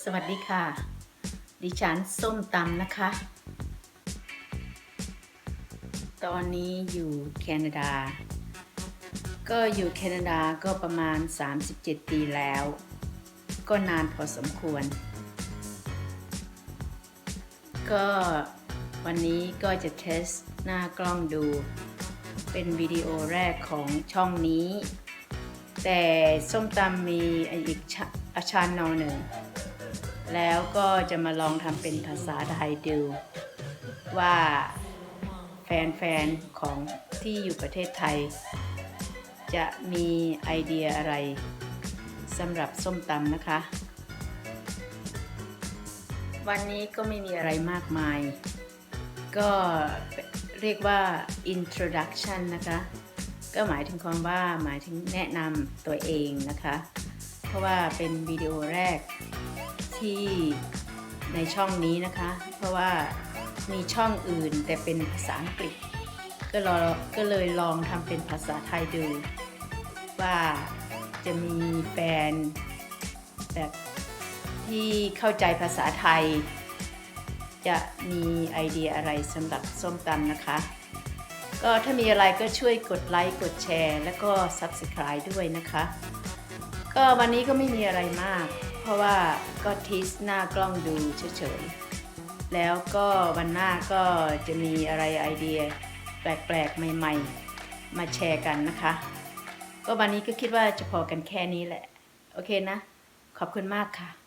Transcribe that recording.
สวัสดีค่ะ ดิฉันส้มตำนะคะ ตอนนี้อยู่แคนาดา ก็อยู่แคนาดาก็ประมาณ 37 ปีแล้ว ก็นานพอสมควร ก็วันนี้ก็จะเทสหน้ากล้องดู เป็นวิดีโอแรกของช่องนี้ แต่ส้มตำมีอีกอาชานนอหนึ่ง แล้วก็จะมาลองทำเป็นภาษาไทยดู ว่าแฟนๆ ของที่อยู่ประเทศไทย จะมีไอเดียอะไรสำหรับส้มตำนะคะ วันนี้ก็ไม่มีอะไรมากมาย ก็เรียกว่า introduction นะคะ ก็หมายถึงความว่าหมายถึงแนะนำตัวเองนะคะ เพราะว่าเป็นวิดีโอแรก ที่ในช่องนี้นะคะ เพราะว่ามีช่องอื่นแต่เป็นภาษาอังกฤษ ก็ลอก็เลยลองทำเป็นภาษาไทยดู ว่าจะมีแฟนแบบที่เข้าใจภาษาไทย จะมีไอเดียอะไรสำหรับส้มตำนะคะ ก็ถ้ามีอะไรก็ช่วยกดไลค์กดแชร์ แล้วก็ Subscribe ด้วยนะคะ ก็วันนี้ก็ไม่มีอะไรมาก เพราะว่าก็ทิสหน้ากล้องดูเฉยๆ แล้วก็วันหน้าก็จะมีอะไรไอเดียแปลกๆ ใหม่ๆ มาแชร์กันนะคะ ก็วันนี้ก็คิดว่าจะพอกันแค่นี้แหละ โอเคนะ ขอบคุณมากค่ะ